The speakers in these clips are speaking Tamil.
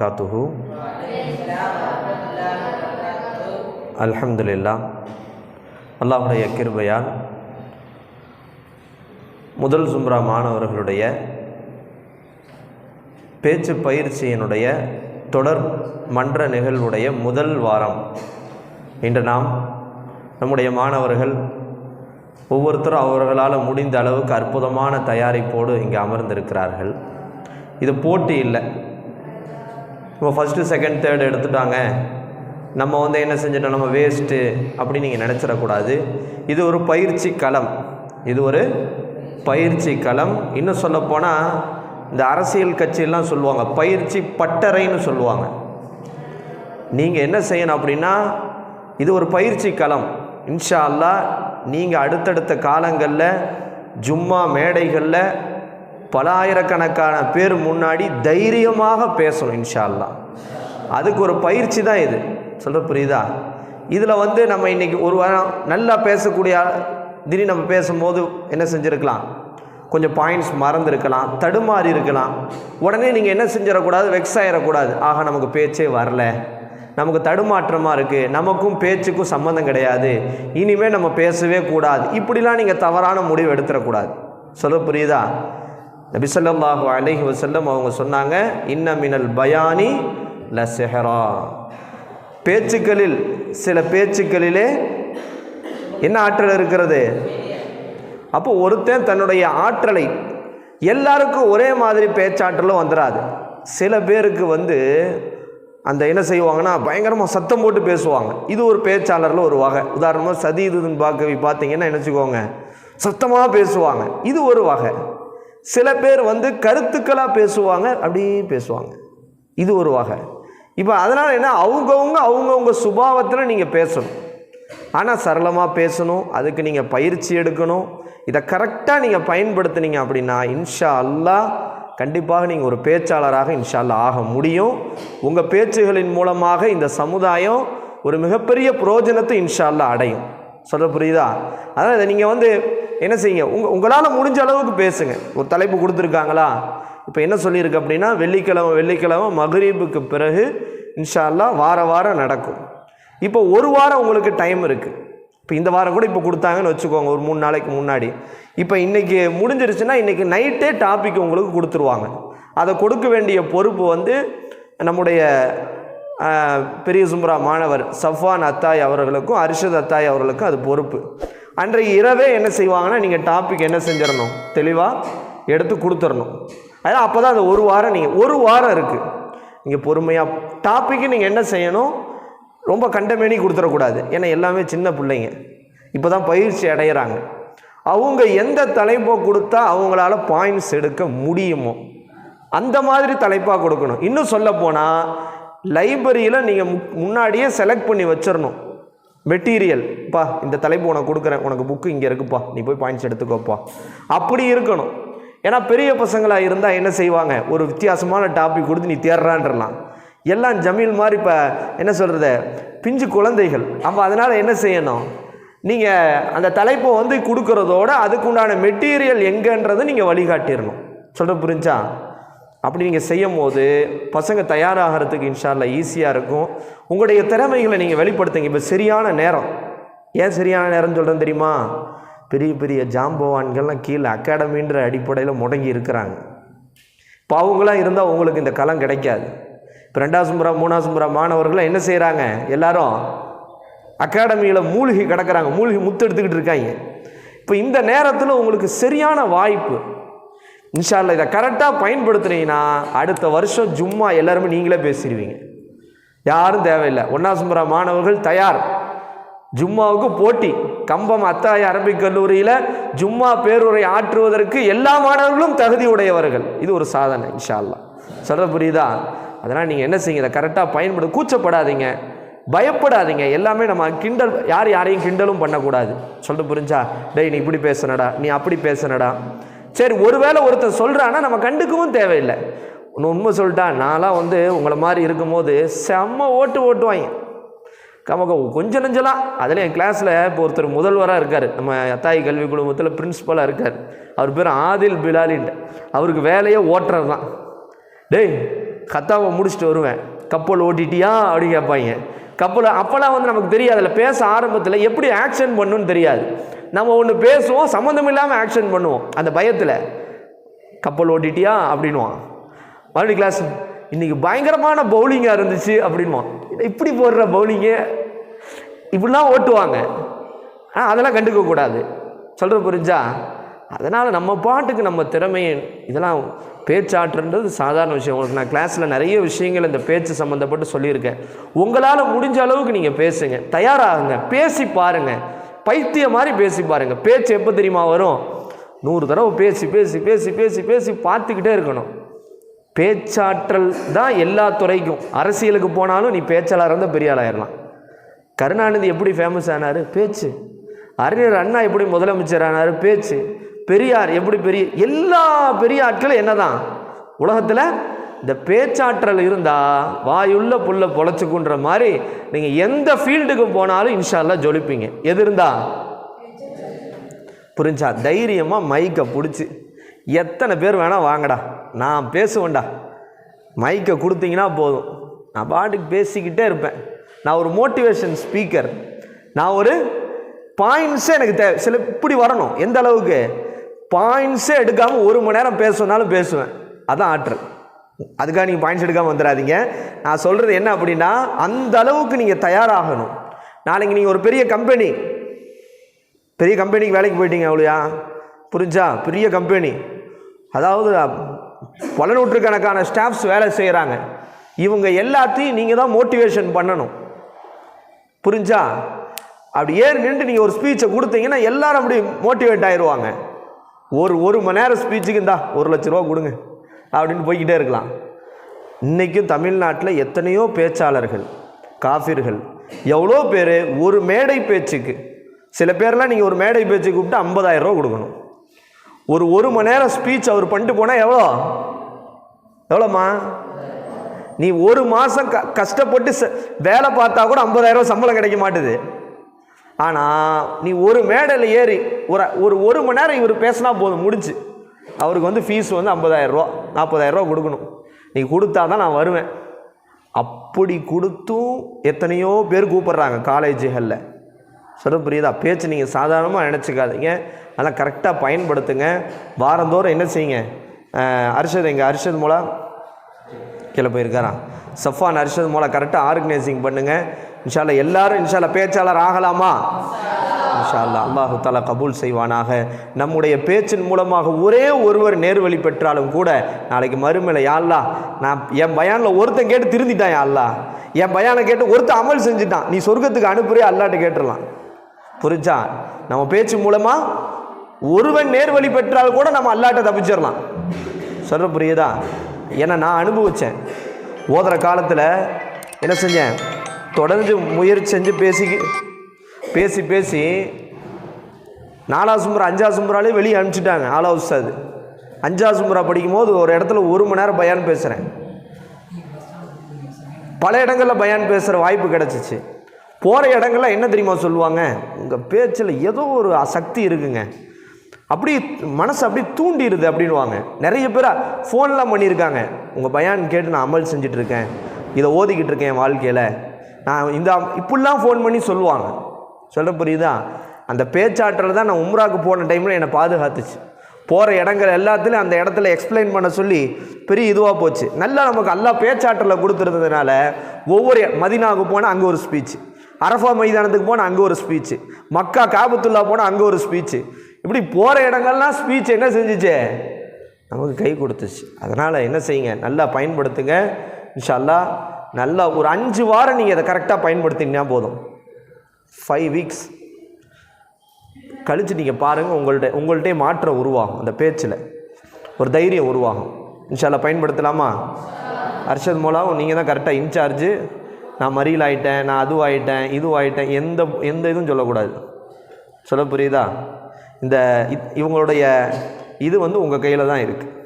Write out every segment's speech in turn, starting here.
வபரகாத்துஹு. அல்ஹம்துலில்லா. அல்லாஹுடைய கிருபையால் முதல் சும்ரா மாணவர்களுடைய பேச்சு பயிற்சியினுடைய தொடர் மன்ற நிகழ்வுடைய முதல் வாரம். இன்று நாம் நம்முடைய மாணவர்கள் ஒவ்வொருத்தரும் அவர்களால் முடிந்த அளவுக்கு அற்புதமான தயாரிப்போடு இங்கே அமர்ந்திருக்கிறார்கள். இது போட்டி இல்லை. இப்போ ஃபஸ்ட்டு செகண்ட் தேர்ட் எடுத்துட்டாங்க. நம்ம வந்து என்ன செஞ்சிட்டோம்? நம்ம வேஸ்ட்டு அப்படின்னு நீங்கள் நினச்சிடக்கூடாது. இது ஒரு பயிற்சி களம். இது ஒரு பயிற்சி களம். இன்னும் சொல்லப்போனால் இந்த அரசியல் கட்சியெல்லாம் சொல்லுவாங்க பயிற்சி பட்டறைன்னு சொல்லுவாங்க. நீங்கள் என்ன செய்யணும் அப்படின்னா இது ஒரு பயிற்சி களம். இன்ஷா அல்லாஹ் நீங்கள் அடுத்தடுத்த காலங்களில் ஜும்மா மேடைகளில் பல ஆயிரக்கணக்கான பேர் முன்னாடி தைரியமாக பேசணும் இன்ஷால்லா அதுக்கு ஒரு பயிற்சி தான் இது. சொல்கிற புரியுதா? இதில் வந்து நம்ம இன்றைக்கி ஒரு வாரம் நல்லா பேசக்கூடிய திடீர் நம்ம பேசும்போது என்ன செஞ்சுருக்கலாம்? கொஞ்சம் பாயிண்ட்ஸ் மறந்துருக்கலாம் தடுமாறி இருக்கலாம். உடனே நீங்கள் என்ன செஞ்சிடக்கூடாது? வெக்ஸ் ஆகிடக்கூடாது ஆக நமக்கு பேச்சே வரல. நமக்கு தடுமாற்றமாக இருக்குது நமக்கும் பேச்சுக்கும் சம்மந்தம் கிடையாது. இனிமேல் நம்ம பேசவே கூடாது. இப்படிலாம் நீங்கள் தவறான முடிவு எடுத்துடக்கூடாது. சொல்ல புரியுதா? நபிசல்லாஹு அலஹி வசல்லம் அவங்க சொன்னாங்க இன்ன மினல் பயானி ல செஹரா பேச்சுக்களில் சில பேச்சுக்களிலே என்ன ஆற்றல் இருக்கிறது? அப்போ ஒருத்தன் தன்னுடைய ஆற்றலை எல்லாருக்கும் ஒரே மாதிரி பேச்சாற்றலும் வந்துடாது சில பேருக்கு வந்து அந்த என்ன செய்வாங்கன்னா பயங்கரமாக சத்தம் போட்டு பேசுவாங்க. இது ஒரு பேச்சாளரில் ஒரு வகை. உதாரணமாக சதீதுன்னு பார்க்க பார்த்தீங்கன்னா நினச்சிக்கோங்க சத்தமாக பேசுவாங்க. இது ஒரு வகை. சில பேர் வந்து கருத்துக்களாக பேசுவாங்க அப்படி பேசுவாங்க. இது ஒரு வகை. இப்போ அதனால் என்ன? அவங்கவுங்க அவங்கவுங்க சுபாவத்தில் நீங்கள் பேசணும். ஆனால் சரளமாக பேசணும் அதுக்கு நீங்கள் பயிற்சி எடுக்கணும். இதை கரெக்டாக நீங்கள் பயன்படுத்துனீங்க அப்படின்னா இன்ஷா அல்லா கண்டிப்பாக நீங்கள் ஒரு பேச்சாளராக இன்ஷா ஆக முடியும். உங்கள் பேச்சுகளின் மூலமாக இந்த சமுதாயம் ஒரு மிகப்பெரிய புரோஜனத்தை இன்ஷா அடையும். சொல்ல புரியுதா? அதான் இதை நீங்கள் வந்து என்ன செய்யுங்க? உங்கள் உங்களால் முடிஞ்ச அளவுக்கு பேசுங்க. ஒரு தலைப்பு கொடுத்துருக்காங்களா? இப்போ என்ன சொல்லியிருக்கு அப்படின்னா வெள்ளிக்கிழமை வெள்ளிக்கிழமை மகரீபுக்கு பிறகு இன்ஷா அல்லாஹ் வார வாரம் நடக்கும். இப்போ ஒரு வாரம் உங்களுக்கு டைம் இருக்குது இப்போ இந்த வாரம் கூட இப்போ கொடுத்தாங்கன்னு வச்சுக்கோங்க ஒரு மூணு நாளைக்கு முன்னாடி. இப்போ இன்றைக்கி முடிஞ்சிருச்சுன்னா இன்றைக்கி நைட்டே டாபிக் உங்களுக்கு கொடுத்துருவாங்க. அதை கொடுக்க வேண்டிய பொறுப்பு வந்து நம்முடைய பெரிய சும்ரா மாணவர் சஃபான் அத்தாய் அவர்களுக்கும் அரிஷத் அத்தாய் அவர்களுக்கும் அது பொறுப்பு. அன்றைக்கு இரவே என்ன செய்வாங்கன்னா நீங்கள் டாபிக் என்ன செஞ்சிடணும்? தெளிவாக எடுத்து கொடுத்துடணும். அதான் அப்போ தான் அந்த ஒரு வாரம் நீங்கள் ஒரு வாரம் இருக்குது நீங்கள் பொறுமையாக டாப்பிக்கு நீங்கள் என்ன செய்யணும்? ரொம்ப கண்டமேனி கொடுத்துடக்கூடாது. ஏன்னா எல்லாமே சின்ன பிள்ளைங்க. இப்போ தான் பயிற்சி அடையிறாங்க. அவங்க எந்த தலைப்பை கொடுத்தா அவங்களால பாயிண்ட்ஸ் எடுக்க முடியுமோ அந்த மாதிரி தலைப்பாக கொடுக்கணும். இன்னும் சொல்ல போனால் லைப்ரரியில் நீங்கள் முன்னாடியே செலக்ட் பண்ணி வச்சிடணும். மெட்டீரியல் பா இந்த தலைப்பு உனக்கு கொடுக்குறேன். உனக்கு புக்கு இங்கே இருக்குப்பா. நீ போய் பாயிண்ட்ஸ் எடுத்துக்கோப்பா. அப்படி இருக்கணும். ஏன்னா பெரிய பசங்களாக இருந்தால் என்ன செய்வாங்க? ஒரு வித்தியாசமான டாபிக் கொடுத்து நீ தேடுறான்றலாம் எல்லாம் ஜமீல் மாதிரி இப்போ என்ன சொல்கிறது பிஞ்சு குழந்தைகள். அப்போ அதனால் என்ன செய்யணும்? நீங்கள் அந்த தலைப்பை வந்து கொடுக்குறதோட அதுக்குண்டான மெட்டீரியல் எங்கன்றதை நீங்கள் வழிகாட்டிடணும் சொல்கிற புரிஞ்சா? அப்படி நீங்கள் செய்யும் போது பசங்க தயாராகிறதுக்கு இன்ஷால்ல ஈஸியாக இருக்கும். உங்களுடைய திறமைகளை நீங்கள் வெளிப்படுத்துங்க. இப்போ சரியான நேரம். ஏன் சரியான நேரம் சொல்கிறேன் தெரியுமா? பெரிய பெரிய ஜாம்பவான்கள்லாம் கீழே அகாடமின்ற அடிப்படையில் முடங்கி இருக்கிறாங்க. இப்போ அவங்களாம் இருந்தால் உங்களுக்கு இந்த களம் கிடைக்காது. இப்போ ரெண்டாவது சும்பரா மூணாவது சும்பரா மாணவர்கள்லாம் என்ன செய்கிறாங்க எல்லாரும் அகாடமியில் மூழ்கி கிடக்கிறாங்க. மூழ்கி முத்து எடுத்துக்கிட்டு இருக்காங்க. இப்போ இந்த நேரத்தில் உங்களுக்கு சரியான வாய்ப்பு. இன்ஷால்ல இதை கரெக்டாக பயன்படுத்துனீங்கன்னா அடுத்த வருஷம் ஜும்மா எல்லாருமே நீங்களே பேசிடுவீங்க. யாரும் தேவையில்லை. ஒன்னாசுமரா மாணவர்கள் தயார். ஜும்மாவுக்கு போட்டி. கம்பம் அத்தாய அரபிக் கல்லூரியில் ஜும்மா பேருரை ஆற்றுவதற்கு எல்லா மாணவர்களும் தகுதி உடையவர்கள். இது ஒரு சாதனை இன்ஷால்லா சொல்ல புரியுதா? அதனால் நீங்கள் என்ன செய்யுங்க இதை கரெக்டாக பயன்படு கூச்சப்படாதீங்க. பயப்படாதீங்க. எல்லாமே நம்ம கிண்டல் யார் யாரையும் கிண்டலும் பண்ணக்கூடாது. சொல்லிட்டு புரிஞ்சா? டேய் நீ இப்படி பேசுனடா நீ அப்படி பேசுனடா. சரி ஒருவேளை ஒருத்தர் சொல்கிறான்னா நம்ம கண்டுக்கவும் தேவையில்லை. ஒன்று உண்மை சொல்லிட்டா நான்லாம் வந்து உங்களை மாதிரி இருக்கும்போது செம்ம ஓட்டு ஓட்டுவாங்க. நமக்கு கொஞ்சம் நெஞ்சலாம் அதில் என் கிளாஸில் இப்போ ஒருத்தர் முதல்வராக இருக்கார். நம்ம அத்தாய் கல்வி குழுமத்தில் பிரின்ஸிபலாக இருக்கார். அவர் பேர் ஆதில் பிலாலின்ட்டு அவருக்கு வேலையே ஓட்டுறது தான் டேய் கத்தாவை முடிச்சுட்டு வருவேன். கப்பல் ஓட்டிட்டியா அப்படின்னு கேட்பாங்க. கப்பல் அப்போல்லாம் வந்து நமக்கு தெரியாது அதில் பேச ஆரம்பத்தில் எப்படி ஆக்ஷன் பண்ணுன்னு தெரியாது. நம்ம ஒன்று பேசுவோம் சம்மந்தம் இல்லாமல் ஆக்ஷன் பண்ணுவோம். அந்த பயத்தில் கப்பல் ஓட்டிட்டியா? அப்படின்வான் மறுபடி கிளாஸ் இன்றைக்கி பயங்கரமான பவுலிங்காக இருந்துச்சு அப்படின்வான் இப்படி போடுற பவுலிங்கு இப்படிலாம் ஓட்டுவாங்க. ஆனால் அதெல்லாம் கண்டுக்கக்கூடாது சொல்கிற புரிஞ்சா? அதனால் நம்ம பாட்டுக்கு நம்ம திறமையை இதெல்லாம் பேச்சாற்றுன்றது சாதாரண விஷயம். உங்களுக்கு நான் கிளாஸில் நிறைய விஷயங்கள் இந்த பேச்சு சம்மந்தப்பட்டு சொல்லியிருக்கேன். உங்களால் முடிஞ்ச அளவுக்கு நீங்கள் பேசுங்க. தயாராகுங்க. பேசி பாருங்கள் பைத்திய மாதிரி பேசி பாருங்கள் பேச்சு எப்போ தெரியுமா வரும்? நூறு தடவை பேசி பேசி பேசி பேசி பேசி பார்த்துக்கிட்டே இருக்கணும். பேச்சாற்றல் தான் எல்லா துறைக்கும். அரசியலுக்கு போனாலும் நீ பேச்சாளர் இருந்தால் பெரியாளாயிரலாம் கருணாநிதி எப்படி ஃபேமஸ் ஆனார்? பேச்சு. அறிஞர் அண்ணா எப்படி முதலமைச்சர் ஆனார்? பேச்சு. பெரியார் எப்படி பெரிய எல்லா பெரிய ஆட்களும் என்னதான்? உலகத்தில் இந்த பேச்சாற்றல் இருந்தால் வாயுள்ள புல்ல பொழைச்சிக்குன்ற மாதிரி நீங்கள் எந்த ஃபீல்டுக்கு போனாலும் இன்ஷால்லா ஜொலிப்பீங்க. எது இருந்தா? புரிஞ்சா? தைரியமாக மைக்கை பிடிச்சி. எத்தனை பேர் வேணால் வாங்கடா. நான் பேசுவேன்டா. மைக்கை கொடுத்தீங்கன்னா போதும். நான் பாட்டுக்கு பேசிக்கிட்டே இருப்பேன். நான் ஒரு மோட்டிவேஷன் ஸ்பீக்கர் நான் ஒரு பாயிண்ட்ஸே எனக்கு தேவை. சில இப்படி வரணும். எந்த அளவுக்கு? பாயிண்ட்ஸே எடுக்காமல் ஒரு மணி நேரம் பேசுனாலும் பேசுவேன். அதான் ஆற்றல். அதுக்காக நீங்கள் பாயிண்ட்ஸ் எடுக்காமல் வந்துடாதீங்க. நான் சொல்கிறது என்ன அப்படின்னா அந்த அளவுக்கு நீங்கள் தயாராகணும். நாளைக்கு நீங்கள் ஒரு பெரிய கம்பெனி பெரிய கம்பெனிக்கு வேலைக்கு போயிட்டீங்க அவ்வளோயா புரிஞ்சா? பெரிய கம்பெனி அதாவது பல நூற்றுக்கணக்கான ஸ்டாஃப்ஸ் வேலை செய்கிறாங்க இவங்க எல்லாத்தையும் நீங்கள் தான் மோட்டிவேஷன் பண்ணணும். புரிஞ்சா? அப்படி ஏறு நின்று நீங்கள் ஒரு ஸ்பீச்சை கொடுத்தீங்கன்னா எல்லாரும் அப்படி மோட்டிவேட் ஆயிடுவாங்க ஒரு ஒரு மணி நேரம் ஸ்பீச்சுக்கு இந்தா ஒரு லட்ச ரூபா கொடுங்க. அப்படின்னு போய்கிட்டே இருக்கலாம். இன்றைக்கும் தமிழ்நாட்டில் எத்தனையோ பேச்சாளர்கள் காஃபிர்கள் எவ்வளோ பேர் ஒரு மேடை பேச்சுக்கு சில பேர்லாம் நீங்கள் ஒரு மேடை பேச்சு கூப்பிட்டு ஐம்பதாயிரம் ரூபா கொடுக்கணும். ஒரு ஒரு மணி நேரம் ஸ்பீச் அவர் பண்ணிட்டு போனால் எவ்வளோ? எவ்வளோம்மா? நீ ஒரு மாதம் க கஷ்டப்பட்டு ச வேலை பார்த்தா கூட ஐம்பதாயிரம் சம்பளம் கிடைக்க மாட்டுது. ஆனால் நீ ஒரு மேடையில் ஏறி ஒரு ஒரு ஒரு மணி நேரம் இவர் பேசினா போதும் முடிஞ்சு. அவருக்கு வந்து ஃபீஸ் வந்து ஐம்பதாயிரரூவா நாற்பதாயிரரூவா கொடுக்கணும். நீ கொடுத்தா தான் நான் வருவேன். அப்படி கொடுத்தும் எத்தனையோ பேர் கூப்பிட்றாங்க காலேஜுகளில் சொல்ல புரியுதா? பேச்சு நீங்கள் சாதாரணமாக நினச்சிக்காதீங்க. அதெல்லாம் கரெக்டாக பயன்படுத்துங்க. வாரந்தோறும் என்ன செய்யுங்க? அஹ் அர்ஷத் எங்கள் அர்ஷத் மூலம் கீழே போயிருக்காரா? சஃபான் அர்ஷத் மூலம் கரெக்டாக ஆர்கனைசிங் பண்ணுங்கள் இன்ஷால்ல எல்லோரும் இன்ஷால்ல பேச்சாளர் ஆகலாமா? இன்ஷால்லா அல்லாஹு தாலா கபூல் செய்வானாக. நம்முடைய பேச்சின் மூலமாக ஒரே ஒருவர் நேர்வழி பெற்றாலும் கூட நாளைக்கு மறுமையில் யாழ்லா நான் என் பயானில் ஒருத்தன் கேட்டு திருந்திட்டான் யாழ்லா என் பயானை கேட்டு ஒருத்தன் அமல் செஞ்சுட்டான். நீ சொர்க்கத்துக்கு அனுப்புறே அல்லாட்ட கேட்டுடலாம். புரிஞ்சா? நம்ம பேச்சு மூலமாக ஒருவன் நேர்வழி பெற்றால் கூட நம்ம அல்லாட்ட தப்பிச்சிடலாம். சொல்ற புரியுதா? ஏன்னா நான் அனுபவித்தேன் ஓதுற காலத்தில் என்ன செஞ்சேன்? தொடர்ந்து முயற்சி செஞ்சு பேசி பேசி பேசி நாலா சும்பரா அஞ்சாவது சும்பராலே வெளியே அனுப்பிச்சிட்டாங்க ஆலா உஸ்தாது. அஞ்சா சும்பரா படிக்கும்போது ஒரு இடத்துல ஒரு மணி நேரம் பயான் பேசுகிறேன் பல இடங்களில் பயான் பேசுகிற வாய்ப்பு கிடச்சிச்சு. போகிற இடங்கள்ல என்ன தெரியுமா சொல்லுவாங்க? உங்கள் பேச்சில் ஏதோ ஒரு சக்தி இருக்குங்க. அப்படி மனசு அப்படி தூண்டிடுது அப்படின்வாங்க நிறைய பேர் ஃபோன்லாம் பண்ணியிருக்காங்க. உங்கள் பயான் கேட்டு நான் அமல் செஞ்சுட்டு இருக்கேன் இதை ஓதிக்கிட்டு இருக்கேன் என் வாழ்க்கையில். நான் இந்த இப்படிலாம் ஃபோன் பண்ணி சொல்லுவாங்க. சொல்ல புரியுதா? அந்த பேச்சாற்றல் தான் நான் உம்ராக்கு போன டைமில் என்னை பாதுகாத்துச்சு. போகிற இடங்கள் எல்லாத்துலேயும் அந்த இடத்துல எக்ஸ்பிளைன் பண்ண சொல்லி பெரிய இதுவாக போச்சு. நல்லா நமக்கு எல்லா பேச்சாற்றலை கொடுத்துருந்ததுனால ஒவ்வொரு மதினாவுக்கு போனால் அங்கே ஒரு ஸ்பீச்சு அரஃபா மைதானத்துக்கு போனால் அங்கே ஒரு ஸ்பீச்சு மக்கா காபத்துல்லா போனால் அங்கே ஒரு ஸ்பீச்சு இப்படி போகிற இடங்கள்லாம் ஸ்பீச் என்ன செஞ்சிச்சு? நமக்கு கை கொடுத்துச்சு. அதனால் என்ன செய்யுங்க? நல்லா பயன்படுத்துங்க. இன்ஷா அல்லாஹ் நல்லா ஒரு அஞ்சு வாரம் நீங்கள் அதை கரெக்டாக பயன்படுத்திங்கன்னா போதும். ஃபைவ் வீக்ஸ் கழித்து நீங்கள் பாருங்கள் உங்கள்கிட்ட உங்கள்கிட்டே மாற்றம் உருவாகும் அந்த பேச்சில். ஒரு தைரியம் உருவாகும். இன்ஷால்லா பயன்படுத்தலாமா? அர்ஷத் மூலம் நீங்கள் தான் கரெக்டாக இன்சார்ஜு நான் மறியல் ஆகிட்டேன் நான் அது ஆகிட்டேன் இது ஆகிட்டேன் எந்த எந்த இதுவும் சொல்லக்கூடாது. சொல்ல புரியுதா? இந்த இவங்களுடைய இது வந்து உங்கள் கையில் தான் இருக்குது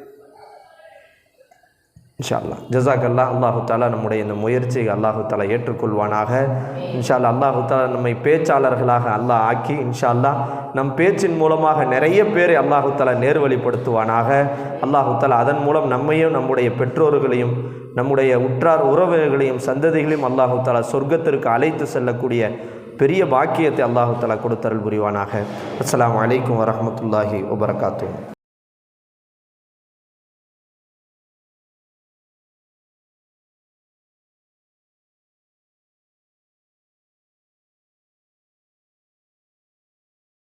இன்ஷா அல்லா ஜசாக் அல்லாஹ் அல்லாஹு தாலா நம்முடைய இந்த முயற்சியை அல்லாஹு தாலா ஏற்றுக்கொள்வானாக. இன்ஷா அல்லாஹ் அல்லாஹு தாலா நம்மை பேச்சாளர்களாக அல்லாஹ் ஆக்கி இன்ஷா அல்லாஹ் நம் பேச்சின் மூலமாக நிறைய பேரை அல்லாஹு தாலா நேர்வழிப்படுத்துவானாக. அல்லாஹு தாலா அதன் மூலம் நம்மையும் நம்முடைய பெற்றோர்களையும் நம்முடைய உற்றார் உறவுகளையும் சந்ததிகளையும் அல்லாஹு தாலா சொர்க்கத்திற்கு அழைத்து செல்லக்கூடிய பெரிய பாக்கியத்தை அல்லாஹு தாலா கொடுத்தருள் புரிவானாக. அஸ்லாம் அலைக்கும் வரமத்துல்லாஹி வபரகாத்துஹு.